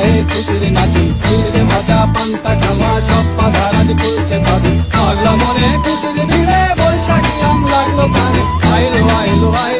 গায়ে খুশির নাচি খুশে ভাজা, পান্তা ঠামা সব পাধা রাজ খুলছে ভাবি পাগলা মনে খুশির ভিড়ে বৈশাখী আম লাগল কানে আইলো আইলো আইলো।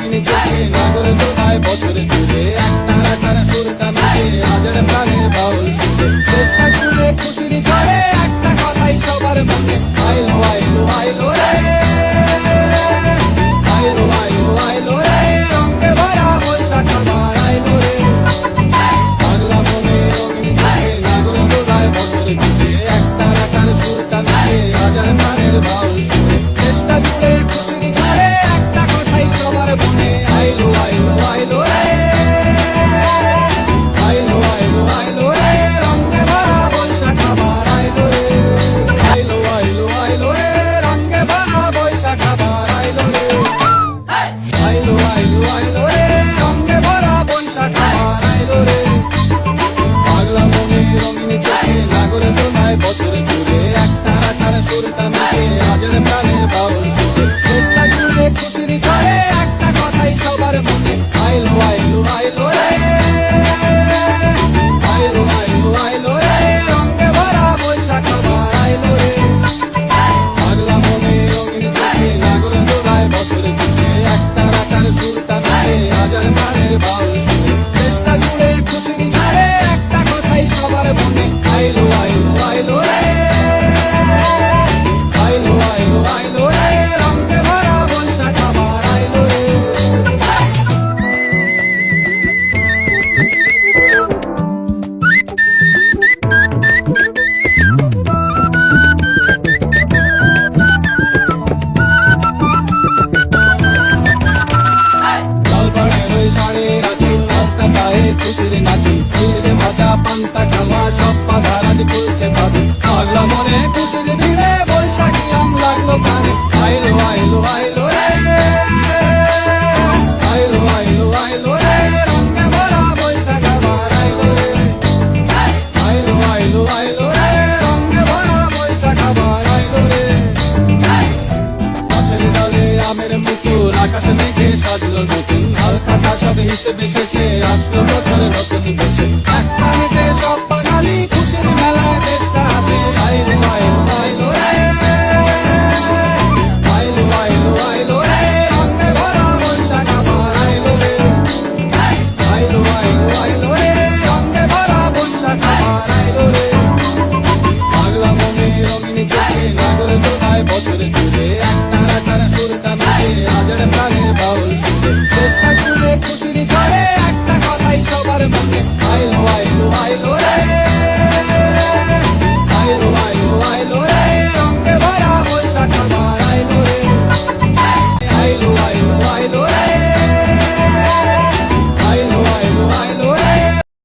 নগরে কোথায় বছরে করতাম। হাজার প্রাণের বাউল নাচি ইলিশে ভাজা পান্তা খাওয়া, সব পাধা রাজ করছে ভাবি পাগলা মনে খুশির ভিড়ে বৈশাখী আম লাগল কানে আইলো আইলো আইলো রে। আইলো আইলো আইলো রে। রঙে ভরা বৈশাখ আবার আইলো রে। আইলো আকাশে সাজলো নতুন হালকা ভাষার হিসেবে শেষে আসলো বছর নতুন দেশে সব চেষ্টা করে খুশির ঝড়ে একটা কথাই সবার মনে আইল